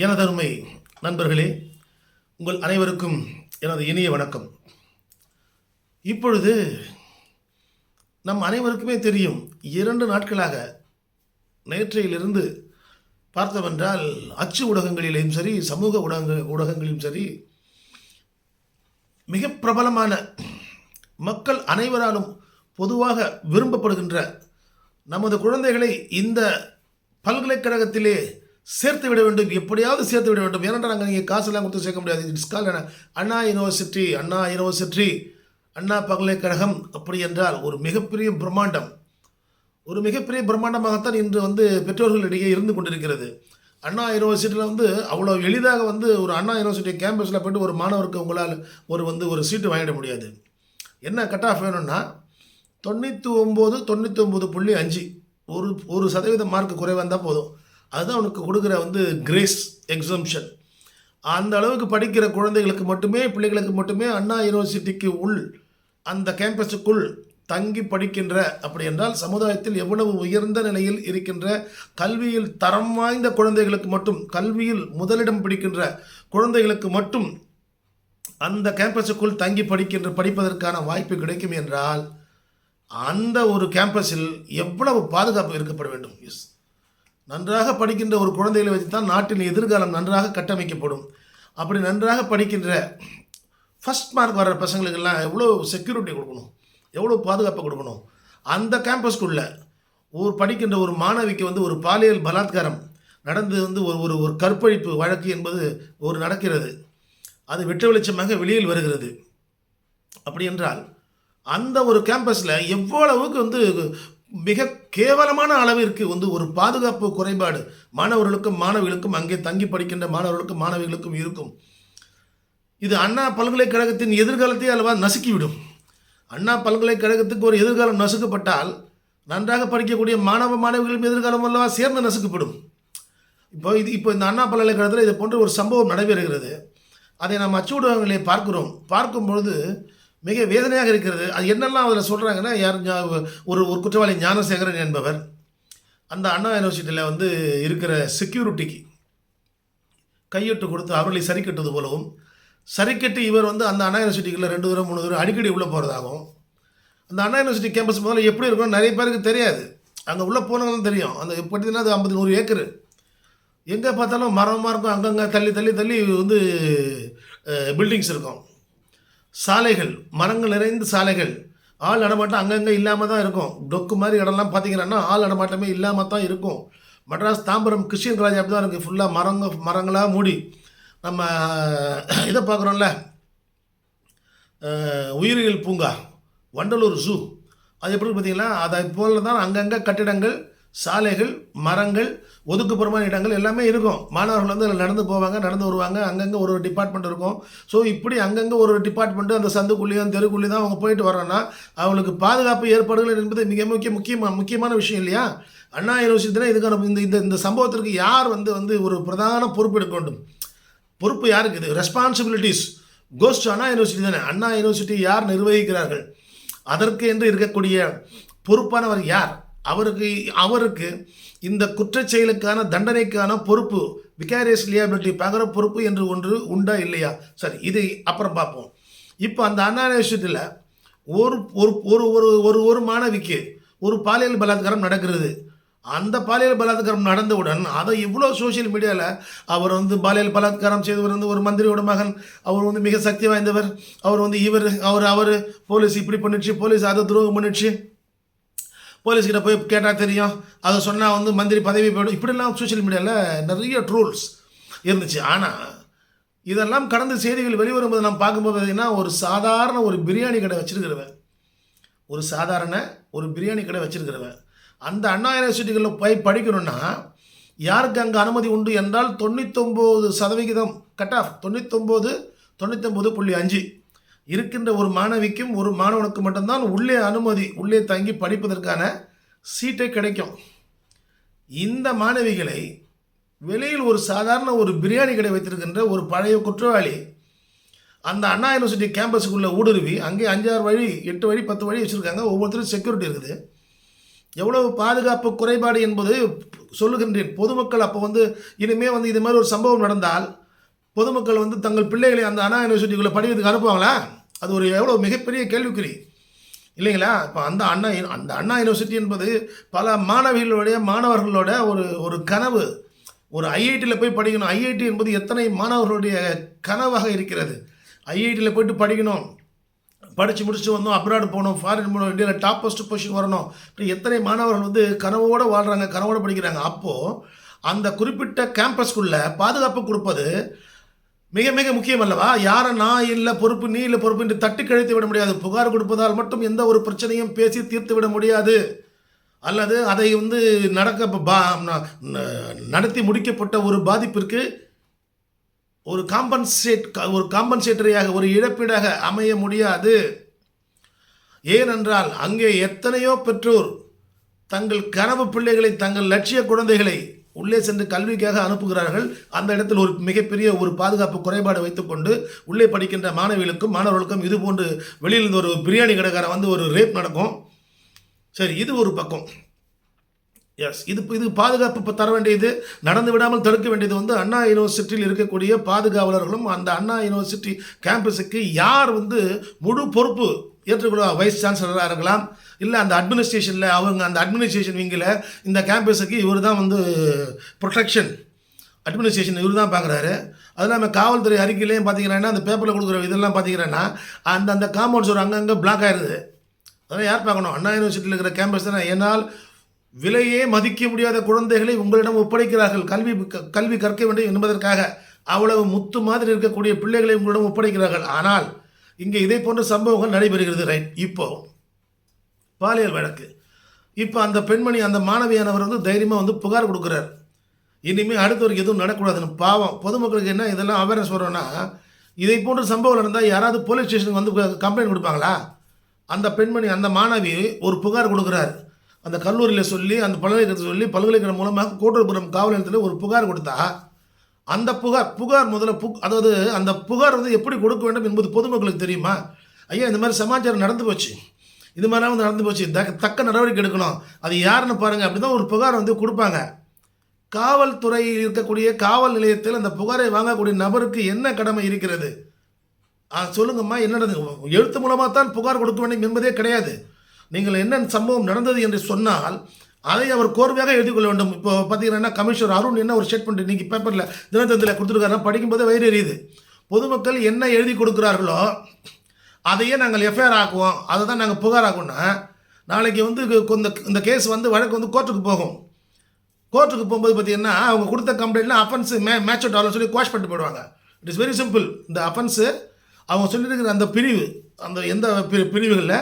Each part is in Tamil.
எனதருமை நண்பர்களே உங்கள் அனைவருக்கும் எனது இனிய வணக்கம். இப்பொழுது நம் அனைவருக்குமே தெரியும் இரண்டு நாட்களாக நேற்றையிலிருந்து பார்த்தவென்றால் அச்சு ஊடகங்களிலும் சரி சமூக ஊடக ஊடகங்களிலும் சரி மிக பிரபலமான மக்கள் அனைவராலும் பொதுவாக விரும்பப்படுகின்ற நமது குழந்தைகளை இந்த பல்கலைக்கழகத்திலே சேர்த்து விட வேண்டும். எப்படியாவது சேர்த்து விட வேண்டும். ஏனென்றால் நாங்கள் நீங்கள் காசெல்லாம் கொடுத்து சேர்க்க முடியாது. It's call Anna University Anna University Anna பல்கலைக்கழகம். அப்படி என்றால் ஒரு மிகப்பெரிய பிரம்மாண்டம். ஒரு மிகப்பெரிய பிரம்மாண்டமாகத்தான் இன்று வந்து பெற்றோர்களிடையே இருந்து கொண்டிருக்கிறது. அண்ணா யூனிவர்சிட்டியில் வந்து அவ்வளோ எளிதாக வந்து ஒரு அண்ணா யூனிவர்சிட்டி கேம்பஸில் போய்ட்டு ஒரு மாணவருக்கு உங்களால் ஒரு வந்து ஒரு சீட்டு வாங்கிட முடியாது. என்ன கட் ஆஃப் வேணும்னா தொண்ணூற்றி ஒம்பது தொண்ணூற்றி ஒம்பது புள்ளி அஞ்சு. ஒரு ஒரு சதவீத மார்க் குறைவாக இருந்தால் போதும். அதுதான் அவனுக்கு கொடுக்குற வந்து கிரேஸ் எக்ஸம்ஷன் அந்த அளவுக்கு படிக்கிற குழந்தைகளுக்கு மட்டுமே பிள்ளைகளுக்கு மட்டுமே அண்ணா யூனிவர்சிட்டிக்கு உள் அந்த கேம்பஸுக்குள் தங்கி படிக்கின்ற அப்படி என்றால் சமுதாயத்தில் எவ்வளவு உயர்ந்த நிலையில் இருக்கின்ற கல்வியில் தரம் வாய்ந்த குழந்தைகளுக்கு மட்டும் கல்வியில் முதலிடம் பிடிக்கின்ற குழந்தைகளுக்கு மட்டும் அந்த கேம்பஸுக்குள் தங்கி படிக்கின்ற படிப்பதற்கான வாய்ப்பு கிடைக்கும் என்றால் அந்த ஒரு கேம்பஸில் எவ்வளவு பாதுகாப்பு இருக்கப்பட வேண்டும்? எஸ் நன்றாக படிக்கின்ற ஒரு குழந்தைகளை வச்சு தான் நாட்டின் எதிர்காலம் நன்றாக கட்டமைக்கப்படும். அப்படி நன்றாக படிக்கின்ற ஃபஸ்ட் மார்க் வர்ற பசங்களுக்கெல்லாம் எவ்வளோ செக்யூரிட்டி கொடுக்கணும்? எவ்வளோ பாதுகாப்பு கொடுக்கணும்? அந்த கேம்பஸ்க்குள்ள ஒரு படிக்கின்ற ஒரு மாணவிக்கு வந்து ஒரு பாலியல் பலாத்காரம் நடந்து வந்து ஒரு ஒரு ஒரு கற்பழிப்பு வழக்கு என்பது ஒரு நடக்கிறது. அது வெட்ட வெளிச்சமாக வெளியில் வருகிறது. அப்படி என்றால் அந்த ஒரு கேம்பஸில் எவ்வளவுக்கு வந்து மிக கேவலமான அளவிற்கு வந்து ஒரு பாதுகாப்பு குறைபாடு மாணவர்களுக்கும் மாணவிகளுக்கும் அங்கே தங்கி படிக்கின்ற மாணவர்களுக்கும் மாணவிகளுக்கும் இருக்கும். இது அண்ணா பல்கலைக்கழகத்தின் எதிர்காலத்தை அல்லவா நசுக்கிவிடும். அண்ணா பல்கலைக்கழகத்துக்கு ஒரு எதிர்காலம் நசுக்கப்பட்டால் நன்றாக படிக்கக்கூடிய மாணவ மாணவிகளின் எதிர்காலம் அல்லவா சேர்ந்து நசுக்கப்படும். இப்போ இது இப்போ இந்த அண்ணா பல்கலைக்கழகத்தில் இது போன்ற ஒரு சம்பவம் நடைபெறுகிறது. அதை நாம் அச்சு ஊடகங்களை பார்க்கிறோம். பார்க்கும் பொழுது மிக வேதனையாக இருக்கிறது. அது என்னெல்லாம் அதில் சொல்கிறாங்கன்னா யார் ஒரு ஒரு குற்றவாளி ஞானசேகரன் என்பவர் அந்த அண்ணா யூனிவர்சிட்டியில் வந்து இருக்கிற செக்யூரிட்டிக்கு கையெட்டு கொடுத்து அவர்களை சரி கட்டுவது போலவும் சரி கட்டி இவர் வந்து அந்த அண்ணா யூனிவர்சிட்டிக்குள்ள ரெண்டு தூரம் மூணு தூரம் அடிக்கடி உள்ளே போகிறதாகவும் அந்த அண்ணா யூனிவர்சிட்டி கேம்பஸ் முதல்ல எப்படி இருக்கும் நிறைய பேருக்கு தெரியாது. அங்கே உள்ளே போனவங்களும் தெரியும். அந்த எப்படின்னா அது ஐம்பது நூறு ஏக்கரு. எங்கே பார்த்தாலும் மரமாக இருக்கும் அங்கங்கே தள்ளி தள்ளி தள்ளி வந்து பில்டிங்ஸ் இருக்கும். சாலைகள் மரங்கள் நிறைந்த சாலைகள். ஆள் நடமாட்டம் அங்கங்கே இல்லாமல் தான் இருக்கும். டொக்கு மாதிரி இடம்லாம் பார்த்தீங்கன்னா ஆள் நடமாட்டமே இல்லாமல் தான் இருக்கும். மெட்ராஸ் தாம்பரம் கிறிஸ்டியன் காலேஜ் அப்படி தான் இருக்குது ஃபுல்லாக மரங்க மரங்களாக மூடி. நம்ம இதை பார்க்குறோம்ல உயிரியல் பூங்கா வண்டலூர் ஜூ. அது எப்படி பார்த்தீங்களா அதை போல தான் அங்கங்கே கட்டிடங்கள் சாலைகள் மரங்கள் ஒதுக்குப்புறமான இடங்கள் எல்லாமே இருக்கும். மாணவர்கள் வந்து அதில் நடந்து போவாங்க நடந்து வருவாங்க. அங்கங்கே ஒரு ஒரு டிபார்ட்மெண்ட் இருக்கும். ஸோ இப்படி அங்கங்கே ஒரு ஒரு டிபார்ட்மெண்ட்டு அந்த சந்துக்குள்ளேயும் தெருக்குள்ளேயும் தான் அவங்க போயிட்டு வரோன்னா அவங்களுக்கு பாதுகாப்பு ஏற்பாடுகள் என்பது மிக முக்கிய முக்கியமான முக்கியமான விஷயம் இல்லையா? அண்ணா யூனிவர்சிட்டினா இதுக்கான இந்த இந்த இந்த சம்பவத்திற்கு யார் வந்து வந்து ஒரு பிரதான பொறுப்பு எடுக்க வேண்டும்? பொறுப்பு யாருக்கு? இது ரெஸ்பான்சிபிலிட்டிஸ் கோஸ்ட் அண்ணா யூனிவர்சிட்டி தானே? அண்ணா யூனிவர்சிட்டி யார் நிர்வகிக்கிறார்கள்? அதற்கு என்று இருக்கக்கூடிய பொறுப்பானவர் யார்? அவருக்கு அவருக்கு இந்த குற்றச் செயலுக்கான தண்டனைக்கான பொறுப்பு விகாரியஸ் லியாபிலிட்டி பகர பொறுப்பு என்று ஒன்று உண்டா இல்லையா? சரி இது அப்புறம் பார்ப்போம். இப்போ அந்த அண்ணா யூனிவர்சிட்டியில் ஒரு ஒரு ஒரு ஒரு ஒரு ஒரு மாணவிக்கு ஒரு பாலியல் பலாத்காரம் நடக்கிறது. அந்த பாலியல் பலாத்காரம் நடந்தவுடன் அதை இவ்வளோ சோஷியல் மீடியாவில் அவர் வந்து பாலியல் பலாத்காரம் செய்தவர் வந்து ஒரு மந்திரியோட மகன் அவர் வந்து மிக சக்தி வாய்ந்தவர் அவர் வந்து இவர் அவர் அவர் போலீஸ் இப்படி பண்ணிடுச்சு போலீஸ் அதை துரோகம் பண்ணிடுச்சு. போலீஸ்கிட்ட போய் கேட்டால் தெரியும். அதை சொன்னால் வந்து மந்திரி பதவி போயிடும். இப்படிலாம் சோஷியல் மீடியாவில் நிறைய ட்ரூல்ஸ் இருந்துச்சு. ஆனால் இதெல்லாம் கடந்த செய்திகள் வெளிவரும்போது நாம் பார்க்கும்போது பார்த்தீங்கன்னா ஒரு சாதாரண ஒரு பிரியாணி கடை வச்சுருக்கிறவன். ஒரு சாதாரண ஒரு பிரியாணி கடை வச்சுருக்கிறவன். அந்த அண்ணா யூனிவர்சிட்டிகளில் போய் படிக்கணும்னா யாருக்கு அங்கே அனுமதி உண்டு என்றால் தொண்ணூத்தொம்பது சதவிகிதம் கட் ஆஃப் தொண்ணூத்தொம்பது தொண்ணூத்தொம்பது புள்ளி அஞ்சு. இருக்கின்ற ஒரு மாணவிக்கும் ஒரு மாணவனுக்கு மட்டும்தான் உள்ளே அனுமதி உள்ளே தங்கி படிப்பதற்கான சீட்டை கிடைக்கும். இந்த மாணவிகளை வெளியில் ஒரு சாதாரண ஒரு பிரியாணி கடை வைத்திருக்கின்ற ஒரு பழைய குற்றவாளி அந்த அண்ணா யூனிவர்சிட்டி கேம்பஸுக்குள்ளே ஊடுருவி அங்கே அஞ்சாறு வழி எட்டு வழி பத்து வழி வச்சுருக்காங்க. ஒவ்வொருத்தரும் செக்யூரிட்டி இருக்குது. எவ்வளவு பாதுகாப்பு குறைபாடு என்பது சொல்லுகின்றேன். பொதுமக்கள் அப்போ வந்து இனிமேல் வந்து இது மாதிரி ஒரு சம்பவம் நடந்தால் பொதுமக்கள் வந்து தங்கள் பிள்ளைகளை அந்த அண்ணா யூனிவர்சிட்டிக்குள்ளே படிக்கிறதுக்கு அனுப்புவாங்களா? அது ஒரு எவ்வளோ மிகப்பெரிய கேள்விக்குறி. இல்லைங்களா? இப்போ அந்த அண்ணா அந்த அண்ணா யூனிவர்சிட்டி என்பது பல மாணவிகளுடைய மாணவர்களோட ஒரு ஒரு கனவு. ஒரு ஐஐடியில் போய் படிக்கணும். ஐஐடி என்பது எத்தனை மாணவர்களுடைய கனவாக இருக்கிறது? ஐஐடியில் போயிட்டு படிக்கணும். படித்து முடிச்சுட்டு வந்தோம். அப்ராடு போகணும் ஃபாரின் போகணும் இந்தியாவில் டாப் ஃபஸ்ட் பொசிஷன் வரணும். இப்படி எத்தனை மாணவர்கள் வந்து கனவோடு வாழ்கிறாங்க கனவோடு படிக்கிறாங்க. அப்போது அந்த குறிப்பிட்ட கேம்பஸ்க்குள்ளே பாதுகாப்பு கொடுப்பது மிக மிக முக்கியம் அல்லவா? யாரை நான் இல்லை பொறுப்பு நீ இல்லை பொறுப்பு என்று தட்டி கழித்து விட முடியாது. புகார் கொடுப்பதால் மட்டும் எந்த ஒரு பிரச்சனையும் பேசி தீர்த்து விட முடியாது. அல்லது அதை வந்து நடக்க பா ந- நடத்தி முடிக்கப்பட்ட ஒரு பாதிப்பிற்கு ஒரு காம்பன்சேட் ஒரு காம்பன்சேட்டரியாக ஒரு இழப்பீடாக அமைய முடியாது. ஏனென்றால் அங்கே எத்தனையோ பெற்றோர் தங்கள் கனவு பிள்ளைகளை தங்கள் லட்சிய குழந்தைகளை உள்ளே சென்று கல்விக்காக அனுப்புகிறார்கள். அந்த இடத்தில் ஒரு மிகப்பெரிய ஒரு பாதுகாப்பு குறைபாடு வைத்துக்கொண்டு உள்ளே படிக்கின்ற மாணவிகளுக்கும் மாணவர்களுக்கும் இது போன்று வெளியில் இருந்து ஒரு பிரியாணி கடைக்காரன் வந்து ஒரு ரேப் நடக்கும். சரி இது ஒரு பக்கம். எஸ் இது இது பாதுகாப்பு இப்போ தர வேண்டியது. நடந்து விடாமல் தடுக்க வேண்டியது வந்து அண்ணா யூனிவர்சிட்டியில் இருக்கக்கூடிய பாதுகாவலர்களும் அந்த அண்ணா யூனிவர்சிட்டி கேம்பஸுக்கு யார் வந்து முழு பொறுப்பு ஏற்றுக்கொள்ள வைஸ் சான்சலராக இருக்கலாம். இல்லை அந்த அட்மினிஸ்ட்ரேஷனில் அவங்க அந்த அட்மினிஸ்ட்ரேஷன் விங்கில் இந்த கேம்பஸுக்கு இவர் தான் வந்து ப்ரொடெக்ஷன் அட்மினிஸ்ட்ரேஷன் இவர் தான் பார்க்குறாரு அது இல்லாமல் காவல்துறை அறிக்கையிலையும் பார்த்தீங்கன்னா அந்த பேப்பரில் கொடுக்குற இதெல்லாம் பார்த்தீங்கன்னா அந்த அந்த காம்பவுண்ட்ஸ் ஒரு அங்கங்கே பிளாக் ஆயிருது. அதெல்லாம் யார் பார்க்கணும்? அண்ணா யூனிவர்சிட்டியில் இருக்கிற கேம்பஸ் தானே. என்னால் விலையே மதிக்க முடியாத குழந்தைகளை உங்களிடம் ஒப்படைக்கிறார்கள். கல்வி க- கல்வி கற்க வேண்டும் என்பதற்காக அவ்வளவு முத்து மாதிரி இருக்கக்கூடிய பிள்ளைகளை உங்களிடம் ஒப்படைக்கிறார்கள். ஆனால் இங்கே இதே போன்ற சம்பவங்கள் நடைபெறுகிறது. ரைட் இப்போது பாலியல் வழக்கு. இப்போ அந்த பெண்மணி அந்த மாணவியானவர் வந்து தைரியமாக வந்து புகார் கொடுக்குறார். இனிமேல் அடுத்தவருக்கு எதுவும் நடக்கூடாதுன்னு பாவம். பொதுமக்களுக்கு என்ன இதெல்லாம் அவேர்னஸ் வரோன்னா இதை போன்ற சம்பவம் நடந்தால் யாராவது போலீஸ் ஸ்டேஷனுக்கு வந்து கம்ப்ளைண்ட் கொடுப்பாங்களா? அந்த பெண்மணி அந்த மாணவி ஒரு புகார் கொடுக்குறாரு. அந்த கல்லூரியில் சொல்லி அந்த பல்கலைக்கழகத்தில் சொல்லி பல்கலைக்கழகம் மூலமாக கோட்டூர்புரம் காவல் நிலையத்தில் ஒரு புகார் கொடுத்தா அந்த புகார் புகார் முதல்ல புக் அதாவது அந்த புகார் வந்து எப்படி கொடுக்க வேண்டும் என்பது பொதுமக்களுக்கு தெரியுமா? ஐயா இந்த மாதிரி சமாச்சாரம் நடந்து போச்சு. இது மாதிரிலாம் வந்து நடந்து போச்சு. தக்க தக்க நடவடிக்கை எடுக்கணும். அது யாருன்னு பாருங்கள் அப்படி தான் ஒரு புகார் வந்து கொடுப்பாங்க. காவல்துறையில் இருக்கக்கூடிய காவல் நிலையத்தில் அந்த புகாரை வாங்கக்கூடிய நபருக்கு என்ன கடமை இருக்கிறது? சொல்லுங்கம்மா என்ன நடந்தது எழுத்து மூலமாக தான் புகார் கொடுக்க வேண்டும் என்பதே கிடையாது. நீங்கள் என்ன சம்பவம் நடந்தது என்று சொன்னால் அதை அவர் கோர்வையாக எழுதி கொள்ள வேண்டும். இப்போ பார்த்தீங்கன்னா கமிஷனர் அருண் என்ன ஒரு ஸ்டேட்மெண்ட் இன்னைக்கு பேப்பரில் தினத்தந்தில் கொடுத்துருக்காருன்னா படிக்கும்போது வயிறு எரியுது. பொதுமக்கள் என்ன எழுதி கொடுக்குறார்களோ அதையே நாங்கள் எஃப்ஐஆர் ஆக்குவோம். அதை தான் நாங்கள் புகார் ஆக்குவோம்னா நாளைக்கு வந்து இந்த இந்த கேஸ் வந்து வழக்கு வந்து கோர்ட்டுக்கு போகும். கோர்ட்டுக்கு போகும்போது பார்த்தீங்கன்னா அவங்க கொடுத்த கம்ப்ளைண்ட்ல அஃபென்ஸு மே மேட்ச் அவுட் ஆகலன்னு சொல்லி குவாஷ் பண்ணிட்டு போயிடுவாங்க. இட் இஸ் வெரி சிம்பிள் இந்த அஃபென்ஸு அவங்க சொல்லியிருக்கிற அந்த பிரிவு அந்த எந்த பிரி பிரிவுகளில்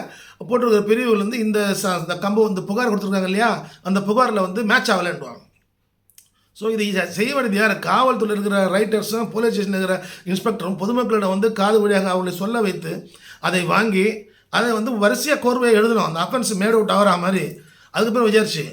போட்டிருக்கிற பிரிவுகள் வந்து இந்த ச இந்த கம்பம் இந்த புகார் கொடுத்துருக்காங்க இல்லையா அந்த புகாரில் வந்து மேட்ச் ஆகலைன்றாங்க ஸோ இதை செய்ய வேண்டியது யார்? காவல்துறையில் இருக்கிற ரைட்டர்ஸும் போலீஸ் ஸ்டேஷன் இருக்கிற இன்ஸ்பெக்டரும் பொதுமக்களிடம் வந்து காது வழியாக அவர்களை சொல்ல வைத்து அதை வாங்கி அதை வந்து வரிசையாக கோர்வையாக எழுதணும். அந்த அஃபென்ஸ் மேட் அவுட் ஆகிற மாதிரி. அதுக்கப்புறம் விசாரிச்சு.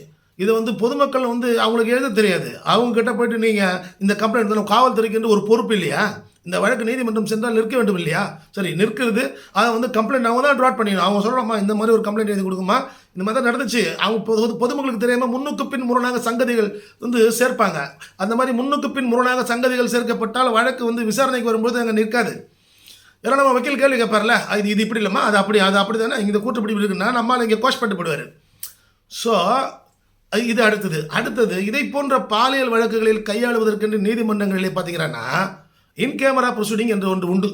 இது வந்து பொதுமக்கள் வந்து அவங்களுக்கு எழுத தெரியாது. அவங்க கிட்ட போயிட்டு நீங்கள் இந்த கம்ப்ளைண்ட் தானே காவல்துறைக்கு ஒரு பொறுப்பு இல்லையா? இந்த வழக்கு நீதிமன்றம் சென்றால் நிற்க வேண்டும் இல்லையா? சரி நிற்கிறது. அதை வந்து கம்ப்ளைண்ட் அவங்க தான் ட்ராட் பண்ணிடணும். அவங்க சொல்கிறோம்மா இந்த மாதிரி ஒரு கம்ப்ளைண்ட் எழுதி கொடுக்குமா? இந்த மாதிரி தான் நடந்துச்சு. அவங்க பொது பொதுமக்களுக்கு தெரியாமல் முன்னுக்கு பின் முரணாக சங்கதிகள் வந்து சேர்ப்பாங்க. அந்த மாதிரி முன்னுக்கு பின் முரணாக சங்கதிகள் சேர்க்கப்பட்டால் வழக்கு வந்து விசாரணைக்கு வரும்போது அங்கே நிற்காது. ஏன்னா நம்ம வக்கீல் கேள்வி கேட்பார்ல. இது இது இப்படி இல்லைம்மா அது அப்படி அது அப்படி தானே இந்த கூட்டு இப்படி இருக்குன்னா நம்மால் இங்கே கோஷ் பண்ணிட்டு போடுவார் ஸோ இது அடுத்தது. அடுத்தது இதை போன்ற பாலியல் வழக்குகளில் கையாளுவதற்கென்று நீதிமன்றங்களிலே பார்த்தீங்கன்னா இன் கேமரா ப்ரொசீடிங் என்று ஒன்று உண்டு.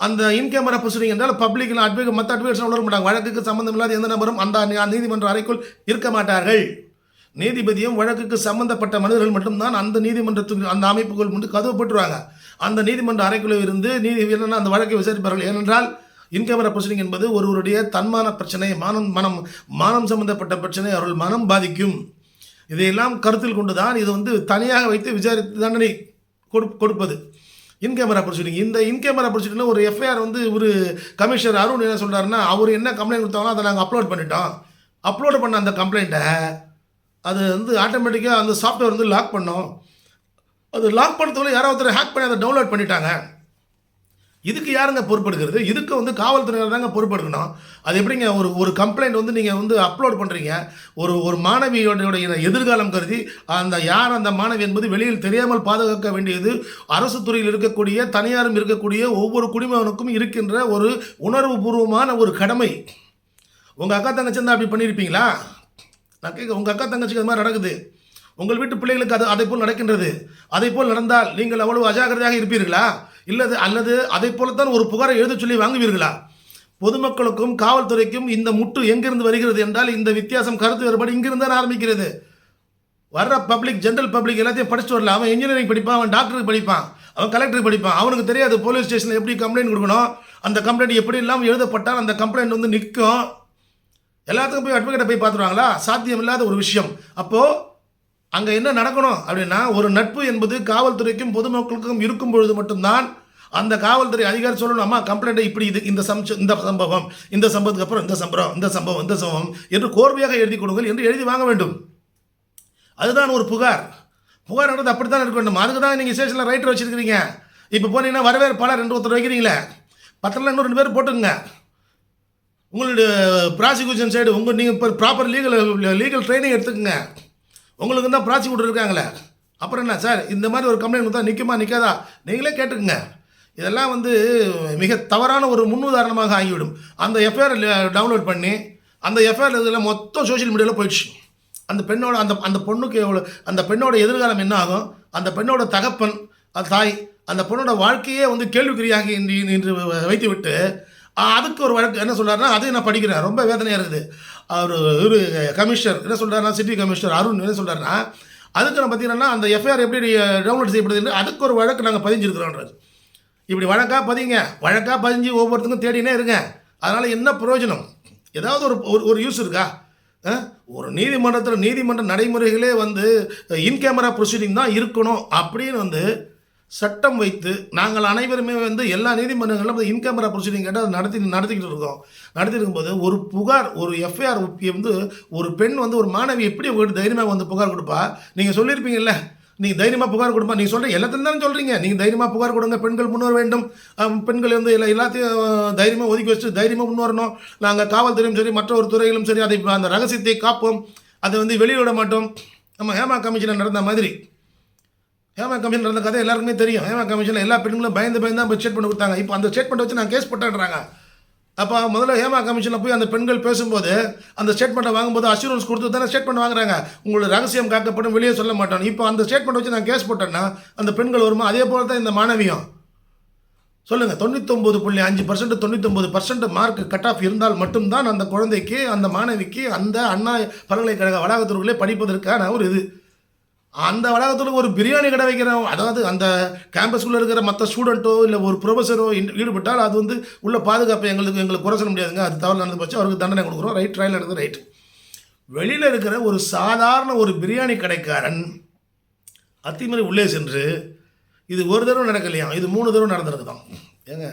அந்த இன் கேமரா ப்ரொசீடிங் என்றால் பப்ளிக்கில் அட்வொகேட் மற்ற அட்வொகேட்ஸ் உணர மாட்டாங்க. வழக்குக்கு சம்பந்தமில்லாத எந்த நபரும் அந்த நீதிமன்ற அறைக்குள் இருக்க மாட்டார்கள். நீதிபதியும் வழக்குக்கு சம்பந்தப்பட்ட மனிதர்கள் மட்டும்தான் அந்த நீதிமன்றத்துக்கு அந்த அமைப்புகள் முன்பு கதவு போட்டுருவாங்க. அந்த நீதிமன்ற அறைக்குள்ளே இருந்து நீதி என்னன்னா அந்த வழக்கை விசாரிப்பார்கள். ஏனென்றால் இன்கேமரா ப்ரொசீடிங் என்பது ஒருவருடைய தன்மான பிரச்சனை மானம் மனம் மானம் சம்பந்தப்பட்ட பிரச்சனை அவர்கள் மனம் பாதிக்கும். இதையெல்லாம் கருத்தில் கொண்டு தான் இது வந்து தனியாக வைத்து விசாரித்து தண்டனை கொடு கொடுப்பது. இன்கேமரா ப்ரொசீடிங் இந்த இன்கேமரா ப்ரொசீடிங்கில் ஒரு எஃப்ஐஆர் வந்து ஒரு கமிஷனர் அருண் என்ன சொல்கிறாருன்னா அவர் என்ன கம்ப்ளைண்ட் கொடுத்தாங்களோ அதை நாங்கள் அப்லோட் பண்ணிட்டோம். அப்லோட் பண்ண அந்த கம்ப்ளைண்ட்டை அது வந்து ஆட்டோமேட்டிக்காக அந்த சாஃப்ட்வேர் வந்து லாக் பண்ணோம். அது லாக் பண்ணுறதுக்குள்ள யாரோ ஒருத்தர் ஹேக் பண்ணி அதை டவுன்லோட் பண்ணிட்டாங்க. இதுக்கு யாருங்க பொறுப்படுகிறது இதுக்கு வந்து காவல்துறையினர் தாங்க பொறுப்பெடுக்கணும். அது எப்படிங்க ஒரு ஒரு கம்ப்ளைண்ட் வந்து நீங்கள் வந்து அப்லோட் பண்ணுறீங்க ஒரு ஒரு மாணவியோடைய எதிர்காலம் கருதி அந்த யார் அந்த மாணவி என்பது வெளியில் தெரியாமல் பாதுகாக்க வேண்டியது அரசு துறையில் இருக்கக்கூடிய தனியாரும் இருக்கக்கூடிய ஒவ்வொரு குடிமகனுக்கும் இருக்கின்ற ஒரு உணர்வுபூர்வமான ஒரு கடமை. உங்கள் அக்கா தங்கச்சி இருந்தால் அப்படி பண்ணியிருப்பீங்களா நான் கேட்க உங்கள் அக்கா தங்கச்சிக்கு அது மாதிரி நடக்குது. உங்கள் வீட்டு பிள்ளைகளுக்கு அது அதை போல் நடக்கின்றது. அதை போல் நடந்தால் நீங்கள் அவ்வளவு அஜாக்கிரதையாக இருப்பீர்களா? இல்லது அல்லது அதை போலத்தான் ஒரு புகாரை எழுத சொல்லி வாங்குவீர்களா? பொதுமக்களுக்கும் காவல்துறைக்கும் இந்த முட்டு எங்கிருந்து வருகிறது என்றால் இந்த வித்தியாசம் கருத்து வேறுபாடு இங்கிருந்து தான் ஆரம்பிக்கிறது. வர்ற பப்ளிக் ஜென்ரல் பப்ளிக் எல்லாத்தையும் படிச்சுட்டு வரல. அவன் இன்ஜினியரிங் படிப்பான் அவன் டாக்டருக்கு படிப்பான் அவன் கலெக்டர் படிப்பான். அவனுக்கு தெரியாது போலீஸ் ஸ்டேஷனில் எப்படி கம்ப்ளைண்ட் கொடுக்கணும்? அந்த கம்ப்ளைண்ட் எப்படி இல்லாமல் எழுதப்பட்டால் அந்த கம்ப்ளைண்ட் வந்து நிற்கும்? எல்லாத்துக்கும் போய் அட்வொகேட்டை போய் பார்த்துருவாங்களா? சாத்தியம் இல்லாத ஒரு விஷயம். அப்போது அங்கே என்ன நடக்கணும் அப்படின்னா ஒரு நட்பு என்பது காவல்துறைக்கும் பொதுமக்களுக்கும் இருக்கும் பொழுது மட்டும்தான் அந்த காவல்துறை அதிகாரி சொல்லணும் அம்மா கம்ப்ளைண்ட்டை இப்படி இது இந்த சம் இந்த சம்பவம் இந்த சம்பவத்துக்கு அப்புறம் இந்த சம்பவம் இந்த சம்பவம் இந்த சம்பவம் என்று கோர்வையாக எழுதி கொடுங்கள் என்று எழுதி வாங்க வேண்டும். அதுதான் ஒரு புகார். புகார் நடந்து அப்படி தான் இருக்க வேண்டும். அதுக்கு தான் நீங்கள் ஸ்டேஷனில் ரைட்டர் வச்சுருக்கிறீங்க. இப்போ போனீங்கன்னா வரவேற்பாளர் ரெண்டு ஒருத்தர் வைக்கிறீங்களே. பத்திரம் இன்னும் ரெண்டு பேர் போட்டுங்க உங்களுடைய ப்ராசிக்யூஷன் சைடு உங்கள் நீங்கள் இப்போ ப்ராப்பர் லீகல் லீகல் ட்ரைனிங் எடுத்துக்கங்க. உங்களுக்கு தான் ப்ராசிக்யூட்டர் இருக்காங்களே அப்புறம் என்ன சார் இந்த மாதிரி ஒரு கம்ப்ளைண்ட் கொடுத்தா நிற்குமா நிற்காதா நீங்களே கேட்டுக்குங்க. இதெல்லாம் வந்து மிக தவறான ஒரு முன்னுதாரணமாக ஆகிவிடும். அந்த எஃப்ஐஆர் டவுன்லோட் பண்ணி அந்த எஃப்ஐஆர் இதில் மொத்தம் சோஷியல் மீடியாவில் போயிடுச்சு. அந்த பெண்ணோட அந்த அந்த பொண்ணுக்கு எவ்வளோ அந்த பெண்ணோட எதிர்காலம் என்ன ஆகும்? அந்த பெண்ணோட தகப்பன் அந்த தாய் அந்த பொண்ணோட வாழ்க்கையே வந்து கேள்விக்குறியாக இன்று இன்று வைத்துவிட்டு அதுக்கு ஒரு வழக்கு. என்ன சொல்கிறாருன்னா அதையும் நான் படிக்கிறேன் ரொம்ப வேதனையாக இருக்குது. அவர் ஒரு கமிஷனர். என்ன சொல்கிறாருன்னா சிட்டி கமிஷனர் அருண் என்ன சொல்கிறாருன்னா அதுக்கு நான் பார்த்தீங்கன்னா அந்த எஃப்ஐஆர் எப்படி டவுன்லோட் செய்யப்படுதுன்னு அதுக்கு ஒரு வழக்கு நாங்கள் பதிஞ்சிருக்கிறோன்றது இப்படி வழக்காக பதிங்க. வழக்காக பதிஞ்சு ஒவ்வொருத்தருக்கும் தேடினே இருங்க. அதனால் என்ன பிரயோஜனம்? ஏதாவது ஒரு ஒரு ஒரு யூஸ் இருக்கா? ஒரு நீதிமன்றத்தில் நீதிமன்ற நடைமுறைகளே வந்து இன் கேமரா ப்ரொசீடிங் தான் இருக்கணும் அப்படின்னு வந்து சட்டம் வைத்து நாங்கள் அனைவருமே வந்து எல்லா நீதிமன்றங்களும் இன் கேமரா ப்ரொசீடிங் கேட்டால் நடத்தி நடத்திக்கிட்டு இருக்கோம். நடத்திட்டு இருக்கும்போது ஒரு புகார் ஒரு எஃப்ஐஆர் வந்து ஒரு பெண் வந்து ஒரு மாணவி எப்படி உங்கள்கிட்ட தைரியமாக வந்து புகார் கொடுப்பா? நீங்கள் சொல்லியிருப்பீங்கல்ல. நீங்கள் தைரியமாக புகார் கொடுப்பா. நீங்கள் சொல்கிற எல்லாத்தையும் தானே சொல்கிறீங்க நீங்கள் தைரியமாக புகார் கொடுங்க. பெண்கள் முன்வர வேண்டும். பெண்கள் வந்து எல்லா எல்லாத்தையும் தைரியமாக ஒதுக்கி வச்சுட்டு தைரியமாக முன்வரணும் நாங்கள் காவல்துறையும் சரி மற்ற ஒரு துறையிலும் சரி அதை அந்த ரகசியத்தை காப்போம். அதை வந்து வெளியிட மாட்டோம். நம்ம ஹேமா கமிஷனில் நடந்த மாதிரி ஹேமா கமிஷன் நடந்த கதை எல்லாருக்குமே தெரியும். ஹேமா கமிஷனில் எல்லா பெண்களும் பயந்து பயந்து தான் போய் ஸ்டேட்மெண்ட் கொடுத்தாங்க. இப்போ அந்த ஸ்டேட்மெண்ட் வச்சு நான் கேஸ் போட்டேன்றாங்க. அப்போ முதல்ல ஹேமா கமிஷனில் போய் அந்த பெண்கள் பேசும்போது அந்த ஸ்டேட்மெண்ட்டை வாங்கும்போது அஷூரன்ஸ் கொடுத்து தானே ஸ்டேட்மெண்ட் வாங்குறாங்க. உங்களோட ரகசியம் காக்கப்படும் வெளியே சொல்ல மாட்டோம். இப்போ அந்த ஸ்டேட்மெண்ட் வச்சு நான் கேஸ் போட்டேன்னா அந்த பெண்கள் வருமா? அதே போல் தான் இந்த மாணவியும். சொல்லுங்கள் தொண்ணூத்தொம்பது புள்ளி அஞ்சு பர்சன்ட் தொண்ணூத்தொம்பது பர்சன்ட் மார்க் கட் ஆஃப் இருந்தால் மட்டும்தான் அந்த குழந்தைக்கு அந்த மாணவிக்கு அந்த அண்ணா பல்கலைக்கழக வளாகத்திற்குள்ளே படிப்பதற்கான ஒரு இது. அந்த வளாகத்தில் ஒரு பிரியாணி கடை வைக்கிறோம். அதாவது அந்த கேம்பஸ்குள்ளே இருக்கிற மற்ற ஸ்டூடெண்ட்டோ இல்லை ஒரு ப்ரொஃபஸரோ ஈடுபட்டால் அது வந்து உள்ள பாதுகாப்பு எங்களுக்கு எங்களுக்கு குறை சொல்ல முடியாதுங்க. அது தவறு நடந்து போச்சு. அவருக்கு தண்டனை கொடுக்குறோம். ரைட் ட்ரையல் நடக்குது ரைட் வெளியில் இருக்கிற ஒரு சாதாரண ஒரு பிரியாணி கடைக்காரன் அத்திமறை உள்ளே சென்று இது ஒரு தடவை நடக்கலையா இது மூணு தடவை நடந்திருக்குதாம். ஏங்க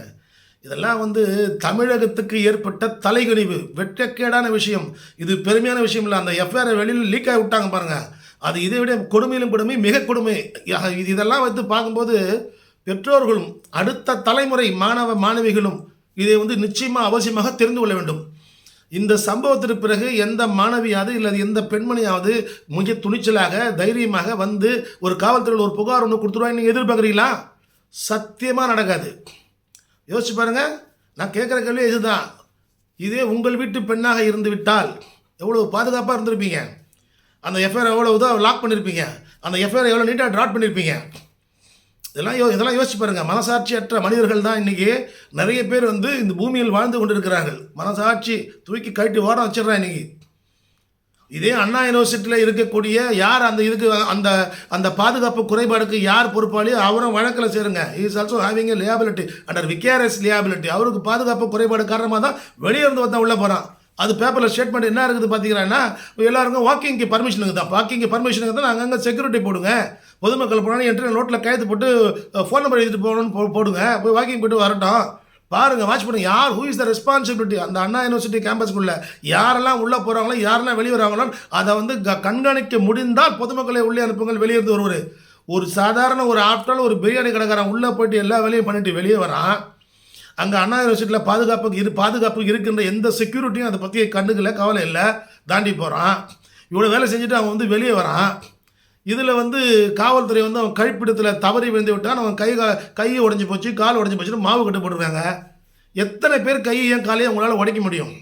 இதெல்லாம் வந்து தமிழகத்துக்கு ஏற்பட்ட தலைகணிவு வெட்டக்கேடான விஷயம். இது பெருமையான விஷயம் இல்லை. அந்த எஃப்ஐஆர் வெளியில் லீக் ஆகி விட்டாங்க பாருங்கள் அது இதை விட கொடுமையிலும் கொடுமை மிக கொடுமை. இது இதெல்லாம் வந்து பார்க்கும்போது பெற்றோர்களும் அடுத்த தலைமுறை மாணவ மாணவிகளும் இதை வந்து நிச்சயமாக அவசியமாக தெரிந்து கொள்ள வேண்டும். இந்த சம்பவத்திற்கு பிறகு எந்த மாணவியாவது இல்லை எந்த பெண்மணியாவது மிக துணிச்சலாக தைரியமாக வந்து ஒரு காவல்துறையில் ஒரு புகார் ஒன்று கொடுத்துருவாங்க நீங்கள் எதிர்பார்க்குறீங்களா? சத்தியமாக நடக்காது. யோசிச்சு பாருங்க. நான் கேட்குற கேள்வி இதுதான். இதே உங்கள் வீட்டு பெண்ணாக இருந்து விட்டால் எவ்வளோ பாதுகாப்பாக இருந்திருப்பீங்க? அந்த எஃப்ஐஆர் எவ்வளோ இதாக லாக் பண்ணியிருப்பீங்க அந்த எஃப்ஐஆர் எவ்வளோ நீட்டாக ட்ராட் பண்ணியிருப்பீங்க இதெல்லாம் யோ இதெல்லாம் யோசிச்சு பாருங்கள் மனசாட்சியற்ற மனிதர்கள் தான் இன்றைக்கி நிறைய பேர் வந்து இந்த பூமியில் வாழ்ந்து கொண்டிருக்கிறார்கள். மனசாட்சி தூக்கி கழட்டி ஓரம் வச்சிடுறான் இன்றைக்கி இதே அண்ணா யூனிவர்சிட்டியில் இருக்கக்கூடிய யார் அந்த இதுக்கு அந்த அந்த பாதுகாப்பு குறைபாடுக்கு யார் பொறுப்பாளியோ அவரும் வழக்கில் சேருங்க. Is also having a liability under V K R S liability அவருக்கு பாதுகாப்பு குறைபாடு காரணமாக தான் வெளியே இருந்து வந்தால் உள்ளே போகிறான் அது பேப்பரில் ஸ்டேட்மெண்ட் என்ன இருக்குது பார்த்தீங்கன்னா எல்லாருக்கும் வாக்கிங்க்கு பர்மிஷனுக்கு தான் வாக்கிங்க்கு பர்மிஷனுக்கு தான் அங்கங்கே செக்யூரிட்டி போடுங்க. பொதுமக்கள் போனாலும் என்ட்ரி நோட்டில் கையெழுத்து போட்டு ஃபோன் நம்பர் எழுதிட்டு போகணும்னு போ- போடுங்க. போய் வாக்கிங் போயிட்டு வரட்டும். பாருங்கள் வாட்ச் பண்ணுங்க. யார் ஹூ இஸ் த ரெஸ்பான்சிபிலிட்டி அந்த அண்ணா யூனிவர்சிட்டி கேம்பஸ்க்குள்ளே யாரெல்லாம் உள்ளே போகிறாங்களோ யாரெல்லாம் வெளியே வராங்களோ அதை வந்து க- கண்காணிக்க முடிந்தால் பொதுமக்களை உள்ளே அனுப்புங்கள். வெளியே இருந்து ஒருவர். ஒரு சாதாரண ஒரு ஆட்கள் ஒரு பிரியாணி கடைக்காரன் உள்ளே போயிட்டு எல்லா வேலையும் பண்ணிட்டு வெளியே வரான். அங்கே அண்ணா யூனிவர்சிட்டியில் பாதுகாப்பு இரு பாதுகாப்பு இருக்கின்ற எந்த செக்யூரிட்டியும் அதை பற்றி கண்ணுக்கில் கவலை இல்லை. தாண்டி போகிறான் இவ்வளோ வேலை செஞ்சுட்டு அவன் வந்து வெளியே வரான். இதில் வந்து காவல்துறை வந்து அவன் கழிப்பிடத்தில் தவறி விழுந்து விட்டான். அவன் கை கையை கை உடஞ்சி போச்சு கால் உடஞ்சி போச்சுன்னு மாவு கட்டு போட்டுருக்காங்க. எத்தனை பேர் கையையும் காலையும் அவங்களால உடைக்க முடியும்?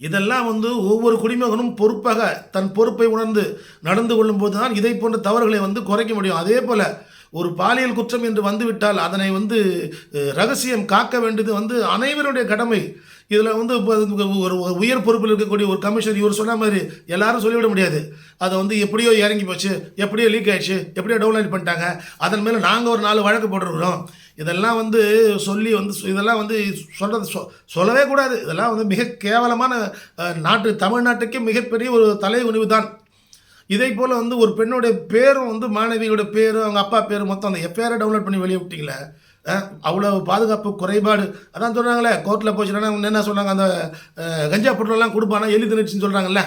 இதெல்லாம் வந்து ஒவ்வொரு குடிமகனும் பொறுப்பாக தன் பொறுப்பை உணர்ந்து நடந்து கொள்ளும் போது தான் இதை போன்ற தவறுகளை வந்து குறைக்க முடியும். அதே போல் ஒரு பாலியல் குற்றம் என்று வந்துவிட்டால் அதனை வந்து ரகசியம் காக்க வேண்டியது வந்து அனைவருடைய கடமை. இதில் வந்து இப்போ ஒரு உயர் பொறுப்பில் இருக்கக்கூடிய ஒரு கமிஷனர் இவர் சொன்ன மாதிரி எல்லாரும் சொல்லிவிட முடியாது. அதை வந்து எப்படியோ இறங்கி போச்சு எப்படியோ லீக் ஆயிடுச்சு எப்படியோ டவுன்லோட் பண்ணிட்டாங்க. அதன் மேலே நாங்கள் ஒரு நாலு வழக்கு போட்டுருக்குறோம். இதெல்லாம் வந்து சொல்லி வந்து இதெல்லாம் வந்து சொல்கிறது சொ சொல்லவே கூடாது. இதெல்லாம் வந்து மிக கேவலமான நாட்டு தமிழ்நாட்டுக்கே மிகப்பெரிய ஒரு தலை உணிவு தான். இதே போல் வந்து ஒரு பெண்ணுடைய பேரும் வந்து மாணவியோட பேரும் அவங்க அப்பா பேரும் மொத்தம் அந்த எஃப்ஐஆரை டவுன்லோட் பண்ணி வெளியே விட்டீங்களே அவ்வளோ பாதுகாப்பு குறைபாடு. அதான் சொல்கிறாங்களே கோர்ட்டில் போச்சுன்னா அவங்க என்ன சொன்னாங்க அந்த கஞ்சா பொருளெல்லாம் கொடுப்பானா எழுதி திணிச்சுன்னு சொல்கிறாங்கல்ல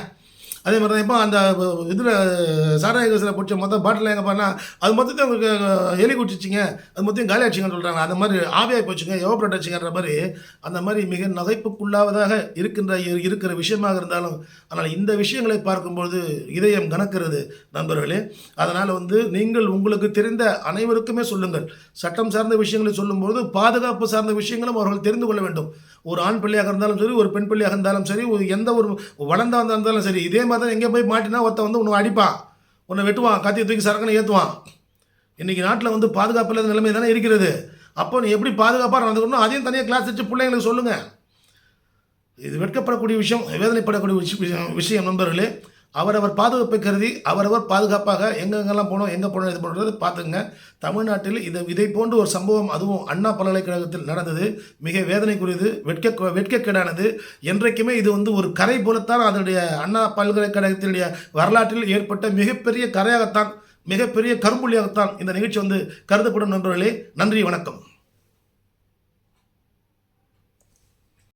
அதே மாதிரி தான் இப்போ அந்த இதில் சாராய கேஸில் பிடிச்ச மொத்தம் பாட்டில் எங்கே பண்ணால் அது மொத்தத்தையும் உங்களுக்கு எலி குடிச்சிச்சிங்க. அது மொத்தம் காலி ஆச்சுங்கன்னு சொல்கிறாங்க அந்த மாதிரி ஆவியாகி போச்சுங்க எவப்ரேட் மாதிரி. அந்த மாதிரி மிக நகைப்புக்குள்ளாவதாக இருக்கின்ற இரு- இருக்கிற விஷயமாக இருந்தாலும் ஆனால் இந்த விஷயங்களை பார்க்கும்பொழுது இதயம் கணக்கிறது நண்பர்களே. அதனால் வந்து நீங்கள் உங்களுக்கு தெரிந்த அனைவருக்குமே சொல்லுங்கள். சட்டம் சார்ந்த விஷயங்களை சொல்லும்போது பாதுகாப்பு சார்ந்த விஷயங்களும் அவர்கள் தெரிந்து கொள்ள வேண்டும். ஒரு ஆண் பிள்ளையாக இருந்தாலும் சரி ஒரு பெண் பிள்ளையாக இருந்தாலும் சரி ஒரு எந்த ஒரு வளர்ந்தா இருந்தாலும் சரி இதே மாதிரி தான் எங்கே போய் மாட்டினா ஒருத்தன் வந்து உன்னை அடிப்பான். உன்னை வெட்டுவான் கத்தியை தூக்கி சரக்குன்னு ஏற்றுவான் இன்றைக்கி நாட்டில் வந்து பாதுகாப்பு இல்லாத நிலைமை தானே இருக்கிறது. அப்போ நீ எப்படி பாதுகாப்பாக நடந்துக்கணும் அதையும் தனியாக கிளாஸ் வச்சு பிள்ளைங்களுக்கு சொல்லுங்கள் இது வெட்கப்படக்கூடிய விஷயம் வேதனைப்படக்கூடிய விஷயம் விஷயம் நண்பர்களே. அவரவர் பாதுகாப்பை கருதி அவரவர் பாதுகாப்பாக எங்கெங்கெல்லாம் போனோம் எங்கே போனோம் இது பண்ணுறது பார்த்துங்க தமிழ்நாட்டில் இது இதை போன்ற ஒரு சம்பவம் அதுவும் அண்ணா பல்கலைக்கழகத்தில் நடந்தது. மிக வேதனைக்குரியது வெட்க வெட்கக்கேடானது. என்றைக்குமே இது வந்து ஒரு கரை போலத்தான் அதனுடைய அண்ணா பல்கலைக்கழகத்தினுடைய வரலாற்றில் ஏற்பட்ட மிகப்பெரிய கரையாகத்தான் மிகப்பெரிய கரும்புள்ளியாகத்தான் இந்த நிகழ்ச்சி வந்து கருதப்படும் நண்பர்களே நன்றி வணக்கம்.